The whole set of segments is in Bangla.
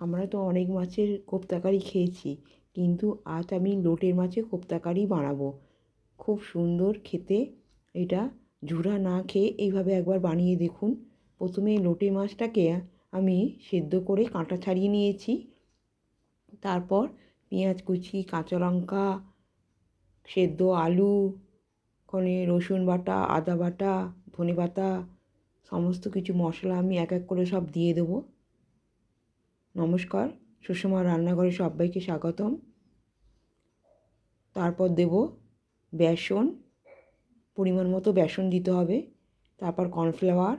আমরা তো অনেক মাছের কোপ্তাকারি খেয়েছি, কিন্তু আজ আমি লোটের মাছের কোপ্তাকারি বানাবো। খুব সুন্দর খেতে। এটা ঝুরা না খেয়ে এইভাবে একবার বানিয়ে দেখুন। প্রথমে লোটে মাছটাকে আমি সেদ্ধ করে কাঁটা ছাড়িয়ে নিয়েছি। তারপর পেঁয়াজ কুচি, কাঁচা লঙ্কা, সেদ্ধ আলু, ওখানে রসুন বাটা, আদা বাটা, ধনে পাতা, সমস্ত কিছু মশলা আমি এক এক করে সব দিয়ে দেবো। নমস্কার। সুষমা রান্নাঘরে সবাইকে স্বাগতম। তারপর দেব বেসন। পরিমাণ মতো বেসন দিতে হবে। তারপর কর্নফ্লাওয়ার।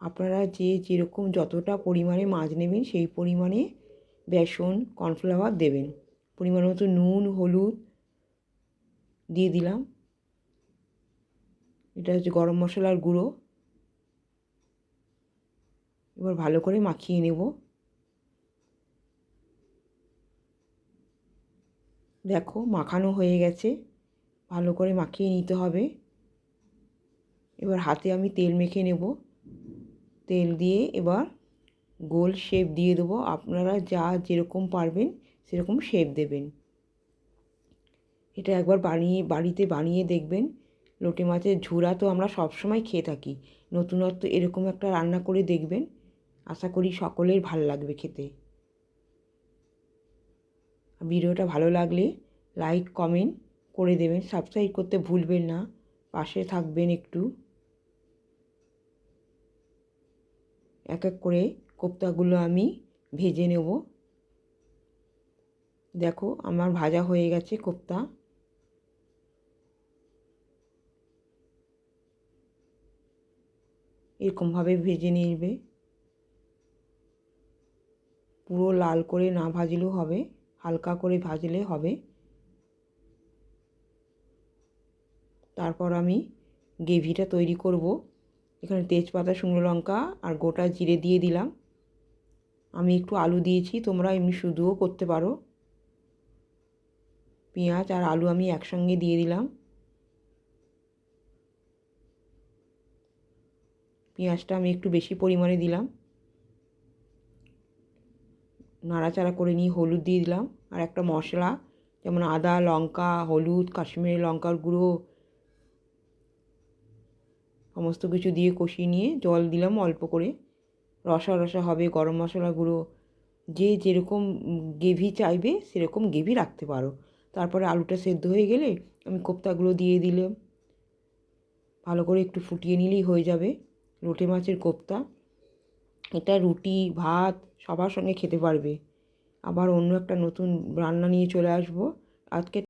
আপনারা যে যেরকম যতটা পরিমাণে মাছ নেবেন, সেই পরিমাণে বেসন, কর্নফ্লাওয়ার দেবেন। পরিমাণ মতো নুন, হলুদ দিয়ে দিলাম। এটা হচ্ছে গরম মশলার গুঁড়ো। এবার ভালো করে মাখিয়ে নেব। দেখো, মাখানো হয়ে গেছে। ভালো করে মাখিয়ে নিতে হবে। এবার হাতে আমি তেল মেখে নেব। তেল দিয়ে এবার গোল শেপ দিয়ে দেবো। আপনারা যা যেরকম পারবেন, সেরকম শেপ দেবেন। এটা একবার বানিয়ে, বাড়িতে বানিয়ে দেখবেন। লোটে মাছের ঝুরা তো আমরা সবসময় খেয়ে থাকি। নতুনত্ব এরকম একটা রান্না করে দেখবেন। আশা করি সকলের ভালো লাগবে খেতে। ভিডিওটা ভালো লাগলে লাইক কমেন্ট করে দেবেন। সাবস্ক্রাইব করতে ভুলবেন না। পাশে থাকবেন একটু। এক এক করে কোপ্তাগুলো আমি ভেজে নেব। দেখো আমার ভাজা হয়ে গেছে কোপ্তা। এরকমভাবে ভেজে নেবে। পুরো লাল করে না ভাজলেও হবে, হালকা করে ভাজলে হবে। তারপর আমি গ্রেভিটা তৈরি করব। এখানে তেজপাতা, শুকনো লঙ্কা আর গোটা জিরে দিয়ে দিলাম। আমি একটু আলু দিয়েছি, তোমরা এমনি শুধুও করতে পারো। পেঁয়াজ আর আলু আমি একসঙ্গে দিয়ে দিলাম। পেঁয়াজটা আমি একটু বেশি পরিমাণে দিলাম। নাড়াচাড়া করে নিয়ে হলুদ দিয়ে দিলাম। আর একটা মশলা, যেমন আদা, লঙ্কা, হলুদ, কাশ্মীরি লঙ্কার গুঁড়ো, সমস্ত কিছু দিয়ে কষিয়ে নিয়ে জল দিলাম অল্প করে। রসা রসা হবে, গরম মশলা গুঁড়ো, যে যেরকম গ্রেভি চাইবে সেরকম গ্রেভি রাখতে পারো। তারপরে আলুটা সেদ্ধ হয়ে গেলে আমি কোপ্তাগুলো দিয়ে দিলাম। ভালো করে একটু ফুটিয়ে নিলেই হয়ে যাবে। লোটে মাছের কোপ্তা এটা রুটি, ভাত সবার সঙ্গে খেতে পারবে। আবার অন্য একটা নতুন রান্না নিয়ে চলে আসব। আজকে